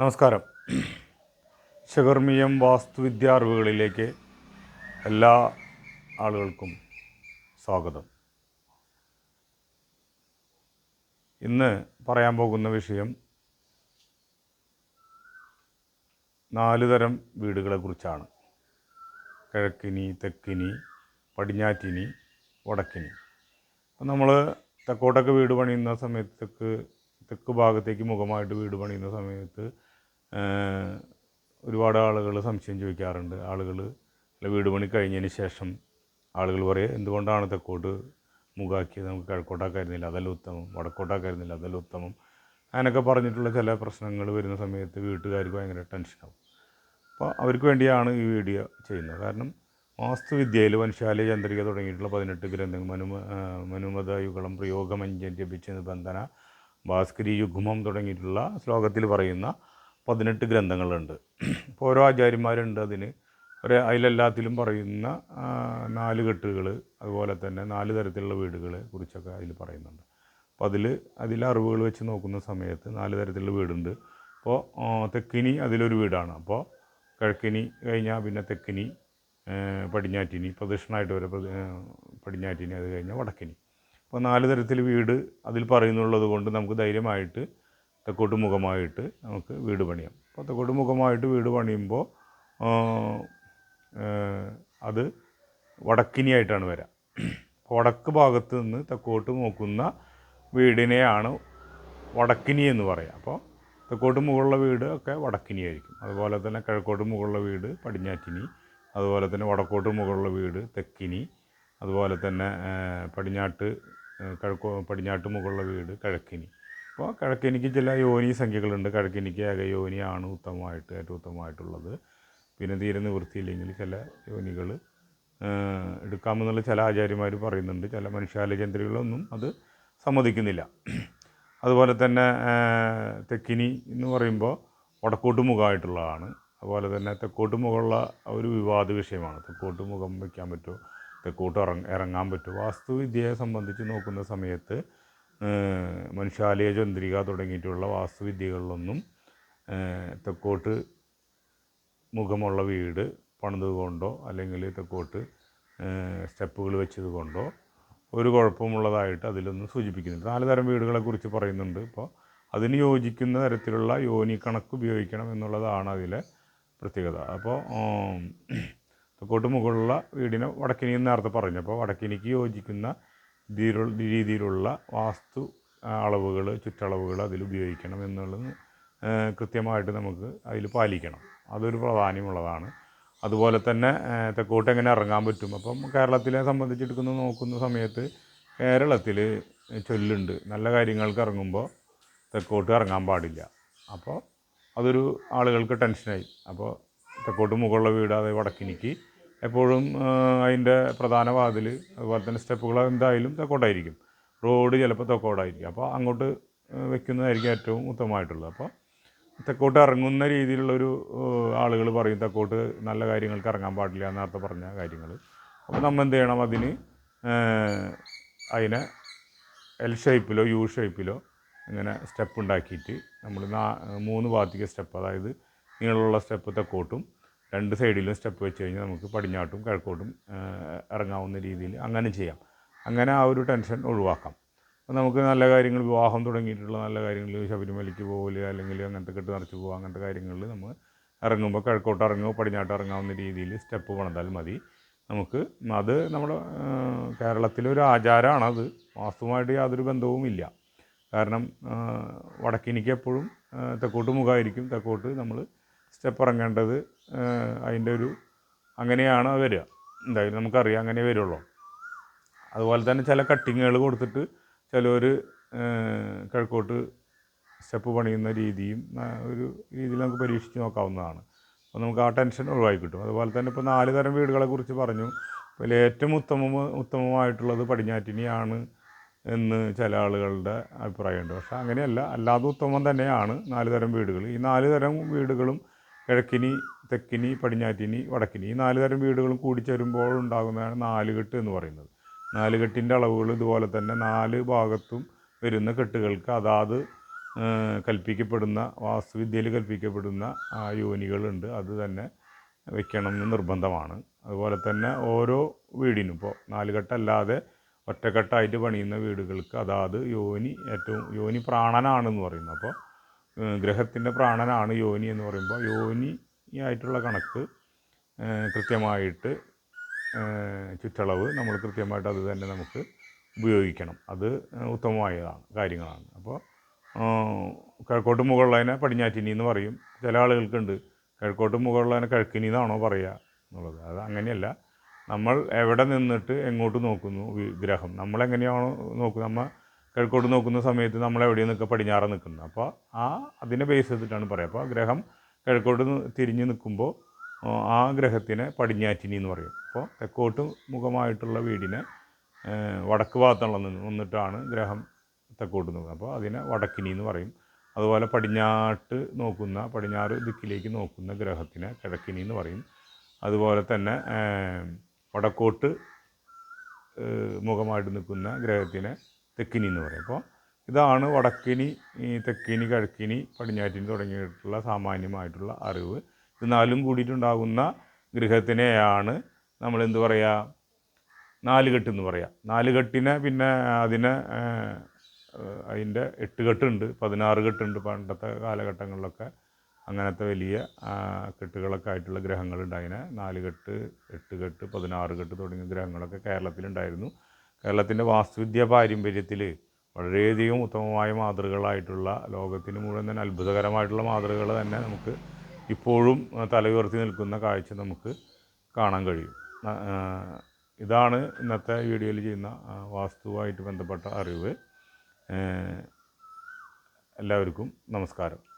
നമസ്കാരം. ശകർമിയം വാസ്തുവിദ്യ അറിവുകളിലേക്ക് എല്ലാ ആളുകൾക്കും സ്വാഗതം. ഇന്ന് പറയാൻ പോകുന്ന വിഷയം നാല് തരം വീടുകളെക്കുറിച്ചാണ് കിഴക്കിനി തെക്കിനി പടിഞ്ഞാറ്റിനി വടക്കിനി. അപ്പം നമ്മൾ തെക്കോട്ടൊക്കെ വീട് പണിയുന്ന സമയത്ത് തെക്ക് തെക്ക് ഭാഗത്തേക്ക് മുഖമായിട്ട് വീട് പണിയുന്ന സമയത്ത് ഒരുപാട് ആളുകൾ സംശയം ചോദിക്കാറുണ്ട്. ആളുകൾ വീട് പണി കഴിഞ്ഞതിന് ശേഷം ആളുകൾ പറയും എന്തുകൊണ്ടാണ് തെക്കോട്ട് മുഖാക്കിയത്? നമുക്ക് കിഴക്കോട്ടാക്കായിരുന്നില്ല അതല്ല ഉത്തമം. വടക്കോട്ടാക്കായിരുന്നില്ല അതല്ല ഉത്തമം. അങ്ങനെയൊക്കെ പറഞ്ഞിട്ടുള്ള ചില പ്രശ്നങ്ങൾ വരുന്ന സമയത്ത് വീട്ടുകാർക്ക് ഭയങ്കര ടെൻഷനാവും. അപ്പോൾ അവർക്ക് വേണ്ടിയാണ് ഈ വീഡിയോ ചെയ്യുന്നത്. കാരണം വാസ്തുവിദ്യയിൽ മനുഷ്യാലയ ചന്ദ്രിക തുടങ്ങിയിട്ടുള്ള പതിനെട്ട് ഗ്രന്ഥങ്ങൾ മനുമ മനുമത യുഗളം പ്രയോഗമഞ്ചൻ ജപിച്ച നിബന്ധന ഭാസ്കരി യുഗ്മം തുടങ്ങിയിട്ടുള്ള ശ്ലോകത്തിൽ പറയുന്ന പതിനെട്ട് ഗ്രന്ഥങ്ങളുണ്ട്. അപ്പോൾ ഓരോ ആചാര്യന്മാരുണ്ട് അതിന്. ഒരു അതിലെല്ലാത്തിലും പറയുന്ന നാല് കെട്ടുകൾ അതുപോലെ തന്നെ നാല് തരത്തിലുള്ള വീടുകളെ കുറിച്ചൊക്കെ അതിൽ പറയുന്നുണ്ട്. അപ്പോൾ അതിൽ അതിൽ അറിവുകൾ വെച്ച് നോക്കുന്ന സമയത്ത് നാല് തരത്തിലുള്ള വീടുണ്ട്. അപ്പോൾ തെക്കിനി അതിലൊരു വീടാണ്. അപ്പോൾ കിഴക്കിനി കഴിഞ്ഞാൽ പിന്നെ തെക്കിനി പടിഞ്ഞാറ്റിനി പ്രദക്ഷിണമായിട്ട് വരെ പടിഞ്ഞാറ്റിനി അത് കഴിഞ്ഞാൽ വടക്കിനി. അപ്പോൾ നാല് തരത്തിൽ വീട് അതിൽ പറയുന്നുള്ളത് കൊണ്ട് നമുക്ക് ധൈര്യമായിട്ട് തെക്കോട്ട് മുഖമായിട്ട് നമുക്ക് വീട് പണിയാം. അപ്പോൾ തെക്കോട്ട് മുഖമായിട്ട് വീട് പണിയുമ്പോൾ അത് വടക്കിനിയായിട്ടാണ് വരിക വടക്ക് ഭാഗത്ത് നിന്ന് തെക്കോട്ട് നോക്കുന്ന വീടിനെയാണ് വടക്കിനി എന്ന് പറയാം. അപ്പോൾ തെക്കോട്ട് മുകളിലുള്ള വീട് ഒക്കെ വടക്കിനി ആയിരിക്കും അതുപോലെ തന്നെ കിഴക്കോട്ട് മുകളിലുള്ള വീട് പടിഞ്ഞാറ്റിനി അതുപോലെ തന്നെ വടക്കോട്ട് മുകളിലുള്ള വീട് തെക്കിനി അതുപോലെ തന്നെ പടിഞ്ഞാട്ട് കിഴക്കോ പടിഞ്ഞാട്ട് മുകളിലുള്ള വീട് കിഴക്കിനി. അപ്പോൾ കിഴക്കിനിക്ക് ചില യോനി സംഖ്യകളുണ്ട്. കിഴക്കിനിക്ക് ഏക യോനിയാണ് ഉത്തമമായിട്ട് ഏറ്റവും ഉത്തമമായിട്ടുള്ളത്. പിന്നെ തീരെ നിവൃത്തിയില്ലെങ്കിൽ ചില യോനികൾ എടുക്കാമെന്നുള്ള ചില ആചാര്യന്മാർ പറയുന്നുണ്ട്. ചില മനുഷ്യാലചന്ദ്രികളൊന്നും അത് സമ്മതിക്കുന്നില്ല. അതുപോലെ തന്നെ തെക്കിനി എന്ന് പറയുമ്പോൾ വടക്കോട്ട് മുഖമായിട്ടുള്ളതാണ്. അതുപോലെ തന്നെ തെക്കോട്ട് മുഖമുള്ള ഒരു വിവാദ വിഷയമാണ്. തെക്കോട്ട് മുഖം വയ്ക്കാൻ പറ്റുമോ തെക്കോട്ട് ഇറങ്ങ ഇറങ്ങാൻ പറ്റുമോ വാസ്തുവിദ്യയെ സംബന്ധിച്ച് നോക്കുന്ന സമയത്ത് മനുഷ്യാലയ ചന്ദ്രിക തുടങ്ങിയിട്ടുള്ള വാസ്തുവിദ്യകളിലൊന്നും തെക്കോട്ട് മുഖമുള്ള വീട് പണിതുകൊണ്ടോ അല്ലെങ്കിൽ തെക്കോട്ട് സ്റ്റെപ്പുകൾ വെച്ചത് കൊണ്ടോ ഒരു കുഴപ്പമുള്ളതായിട്ട് അതിലൊന്നും സൂചിപ്പിക്കുന്നില്ല. നാല് തരം വീടുകളെ കുറിച്ച് പറയുന്നുണ്ട്. ഇപ്പോൾ അതിന് യോജിക്കുന്ന തരത്തിലുള്ള യോനി കണക്ക് ഉപയോഗിക്കണം എന്നുള്ളതാണ് അതിലെ പ്രത്യേകത. അപ്പോൾ തെക്കോട്ട് മുകളിലുള്ള വീടിനെ വടക്കിനി നേരത്തെ പറഞ്ഞു. അപ്പോൾ വടക്കിനിക്ക് യോജിക്കുന്ന രീതിയിലുള്ള വാസ്തു അളവുകൾ ചുറ്റളവുകൾ അതിൽ ഉപയോഗിക്കണം എന്നുള്ളത് കൃത്യമായിട്ട് നമുക്ക് അതിൽ പാലിക്കണം. അതൊരു പ്രാധാന്യമുള്ളതാണ്. അതുപോലെ തന്നെ തെക്കോട്ട് എങ്ങനെ ഇറങ്ങാൻ പറ്റും? അപ്പം കേരളത്തിലെ സംബന്ധിച്ചെടുക്കുന്ന നോക്കുന്ന സമയത്ത് കേരളത്തിൽ ചൊല്ലുണ്ട്. നല്ല കാര്യങ്ങൾക്ക് ഇറങ്ങുമ്പോൾ തെക്കോട്ട് ഇറങ്ങാൻ പാടില്ല. അപ്പോൾ അതൊരു ആളുകൾക്ക് ടെൻഷനായി. അപ്പോൾ തെക്കോട്ട് മുകളിലുള്ള വീട് അതായത് വടക്കിനിക്ക് എപ്പോഴും അതിന്റെ പ്രധാന വാതിൽ അതുപോലെ തന്നെ സ്റ്റെപ്പുകൾ എന്തായാലും തെക്കോട്ടായിരിക്കും. റോഡ് ചിലപ്പോൾ തെക്കോട്ടായിരിക്കും. അപ്പോൾ അങ്ങോട്ട് വെക്കുന്നതായിരിക്കും ഏറ്റവും ഉത്തമമായിട്ടുള്ളത്. അപ്പോൾ തെക്കോട്ട് ഇറങ്ങുന്ന രീതിയിലുള്ളൊരു ആളുകൾ പറയും തെക്കോട്ട് നല്ല കാര്യങ്ങൾക്ക് ഇറങ്ങാൻ പാടില്ല നേരത്തെ പറഞ്ഞ കാര്യങ്ങൾ. അപ്പോൾ നമ്മൾ എന്ത് ചെയ്യണം അതിന്? അതിനെ എൽ ഷേപ്പിലോ യു ഷേപ്പിലോ ഇങ്ങനെ സ്റ്റെപ്പ് ഉണ്ടാക്കിയിട്ട് നമ്മൾ നാ മൂന്ന് ഭാഗത്തേക്ക് സ്റ്റെപ്പ് അതായത് നീളമുള്ള സ്റ്റെപ്പ് തെക്കോട്ടും രണ്ട് സൈഡിലും സ്റ്റെപ്പ് വെച്ച് കഴിഞ്ഞാൽ നമുക്ക് പടിഞ്ഞാട്ടും കിഴക്കോട്ടും ഇറങ്ങാവുന്ന രീതിയിൽ അങ്ങനെ ചെയ്യാം. അങ്ങനെ ആ ഒരു ടെൻഷൻ ഒഴിവാക്കാം. അപ്പോൾ നമുക്ക് നല്ല കാര്യങ്ങൾ വിവാഹം തുടങ്ങിയിട്ടുള്ള നല്ല കാര്യങ്ങൾ ശബരിമലയ്ക്ക് പോകൽ അല്ലെങ്കിൽ അങ്ങനത്തെ കെട്ട് നിറച്ച് പോകുക അങ്ങനത്തെ കാര്യങ്ങളിൽ നമ്മൾ ഇറങ്ങുമ്പോൾ കിഴക്കോട്ട് ഇറങ്ങുമോ പടിഞ്ഞാട്ട് ഇറങ്ങാവുന്ന രീതിയിൽ സ്റ്റെപ്പ് പണിതാൽ മതി. നമുക്ക് അത് നമ്മുടെ കേരളത്തിലൊരു കേരളത്തിലെ ഒരു ആചാരമാണ് അത് വാസ്തുവുമായിട്ട് യാതൊരു ബന്ധവുമില്ല കാരണം വടക്കിനിക്ക് എപ്പോഴും തെക്കോട്ട് മുഖമായിരിക്കും. തെക്കോട്ട് നമ്മൾ സ്റ്റെപ്പ് ഇറങ്ങേണ്ടത് അതിന്റെ ഒരു അങ്ങനെയാണ് വരിക. എന്തായാലും നമുക്കറിയാം അങ്ങനെ വരുള്ളൂ. അതുപോലെ തന്നെ ചില കട്ടിങ്ങുകൾ കൊടുത്തിട്ട് ചിലർ കിഴക്കോട്ട് സ്റ്റെപ്പ് പണിയുന്ന രീതിയും ഒരു രീതിയിൽ നമുക്ക് പരീക്ഷിച്ച് നോക്കാവുന്നതാണ്. അപ്പോൾ നമുക്ക് ആ ടെൻഷൻ ഒഴിവായി കിട്ടും. അതുപോലെ തന്നെ ഇപ്പോൾ നാല് തരം വീടുകളെ കുറിച്ച് പറഞ്ഞു. അതിൽ ഏറ്റവും ഉത്തമ ഉത്തമമായിട്ടുള്ളത് പടിഞ്ഞാറ്റിനിയാണ് എന്ന് ചില ആളുകളുടെ അഭിപ്രായമുണ്ട്. പക്ഷേ അങ്ങനെയല്ല അല്ലാതെ ഉത്തമം തന്നെയാണ് നാല് തരം വീടുകൾ. ഈ നാല് തരം വീടുകളും കിഴക്കിനി തെക്കിനി പടിഞ്ഞാറ്റിനി വടക്കിനി ഈ നാല് തരം വീടുകളും കൂടിച്ചേരുമ്പോൾ ഉണ്ടാകുന്നതാണ് നാലുകെട്ട് എന്ന് പറയുന്നത്. നാലുകെട്ടിന്റെ അളവുകൾ ഇതുപോലെ തന്നെ നാല് ഭാഗത്തും വരുന്ന കെട്ടുകൾക്ക് അതാത് കൽപ്പിക്കപ്പെടുന്ന വാസ്തുവിദ്യയിൽ കൽപ്പിക്കപ്പെടുന്ന യോനികളുണ്ട്. അത് തന്നെ വെക്കണം എന്ന് നിർബന്ധമാണ്. അതുപോലെ തന്നെ ഓരോ വീടിനും ഇപ്പോൾ നാലുകെട്ടല്ലാതെ ഒറ്റക്കെട്ടായിട്ട് പണിയുന്ന വീടുകൾക്ക് അതാത് യോനി ഏറ്റവും യോനി പ്രാണനാണെന്ന് പറയുന്നു അപ്പോൾ ഗ്രഹത്തിന്റെ പ്രാണനാണ് യോനി എന്ന് പറയുമ്പോൾ യോനി ആയിട്ടുള്ള കണക്ക് കൃത്യമായിട്ട് ചുറ്റളവ് നമ്മൾ കൃത്യമായിട്ട് അത് തന്നെ നമുക്ക് ഉപയോഗിക്കണം. അത് ഉത്തമമായതാണ് കാര്യങ്ങളാണ്. അപ്പോൾ കിഴക്കോട്ട് മുകളിലതിനെ പടിഞ്ഞാറ്റിനി എന്ന് പറയും. ചില ആളുകൾക്കുണ്ട് കിഴക്കോട്ട് മുകളിലതിനെ കിഴക്കിനി എന്നാണോ പറയുക എന്നുള്ളത്. അത് അങ്ങനെയല്ല. നമ്മൾ എവിടെ നിന്നിട്ട് എങ്ങോട്ട് നോക്കുന്നു ഗ്രഹം? നമ്മളെങ്ങനെയാണോ നോക്കുന്നത് നമ്മൾ കിഴക്കോട്ട് നോക്കുന്ന സമയത്ത് നമ്മൾ എവിടെ നിൽക്കുക പടിഞ്ഞാറ് നിൽക്കുന്നത്. അപ്പോൾ ആ അതിനെ ബേസ് ചെയ്തിട്ടാണ് പറയുക. അപ്പോൾ ഗ്രഹം കിഴക്കോട്ട് തിരിഞ്ഞ് നിൽക്കുമ്പോൾ ആ ഗ്രഹത്തിനെ പടിഞ്ഞാറ്റിനി എന്ന് പറയും. അപ്പോൾ തെക്കോട്ട് മുഖമായിട്ടുള്ള വീടിനെ വടക്ക് ഭാഗത്തുള്ള നിന്ന് നിന്നിട്ടാണ് ഗ്രഹം തെക്കോട്ട് നോക്കുന്നത് അപ്പോൾ അതിനെ വടക്കിനി എന്ന് പറയും. അതുപോലെ പടിഞ്ഞാട്ട് നോക്കുന്ന പടിഞ്ഞാറ് ദിക്കിലേക്ക് നോക്കുന്ന ഗ്രഹത്തിനെ കിഴക്കിനി എന്ന് പറയും. അതുപോലെ തന്നെ വടക്കോട്ട് മുഖമായിട്ട് നിൽക്കുന്ന ഗ്രഹത്തിനെ തെക്കിനി എന്ന് പറയും. അപ്പോൾ ഇതാണ് വടക്കിനി തെക്കിനി കിഴക്കിനി പടിഞ്ഞാറ്റിനി തുടങ്ങിയിട്ടുള്ള സാമാന്യമായിട്ടുള്ള അറിവ്. ഇത് നാലും കൂടിയിട്ടുണ്ടാകുന്ന ഗൃഹത്തിനെയാണ് നമ്മൾ എന്ത് പറയുക നാലുകെട്ട് എന്ന് പറയാം. നാലുകെട്ടിനെ പിന്നെ അതിനെ അതിന്റെ എട്ട് കെട്ടുണ്ട് പതിനാറ് കെട്ടുണ്ട് പണ്ടത്തെ കാലഘട്ടങ്ങളിലൊക്കെ. അങ്ങനത്തെ വലിയ കെട്ടുകളൊക്കെ ആയിട്ടുള്ള ഗ്രഹങ്ങളുണ്ട് അതിനെ നാല് കെട്ട് എട്ട് കെട്ട് പതിനാറ് കെട്ട് തുടങ്ങിയ ഗ്രഹങ്ങളൊക്കെ കേരളത്തിലുണ്ടായിരുന്നു. കേരളത്തിന്റെ വാസ്തുവിദ്യ പാരമ്പര്യത്തിൽ വളരെയധികം ഉത്തമമായ മാതൃകകളായിട്ടുള്ള ലോകത്തിന് മുഴുവൻ തന്നെ അത്ഭുതകരമായിട്ടുള്ള മാതൃകകൾ തന്നെ നമുക്ക് ഇപ്പോഴും തലയുയർത്തി നിൽക്കുന്ന കാഴ്ച നമുക്ക് കാണാൻ കഴിയും. ഇതാണ് ഇന്നത്തെ വീഡിയോയിൽ ചെയ്യുന്ന വാസ്തുവായിട്ട് ബന്ധപ്പെട്ട അറിവ്. എല്ലാവർക്കും നമസ്കാരം.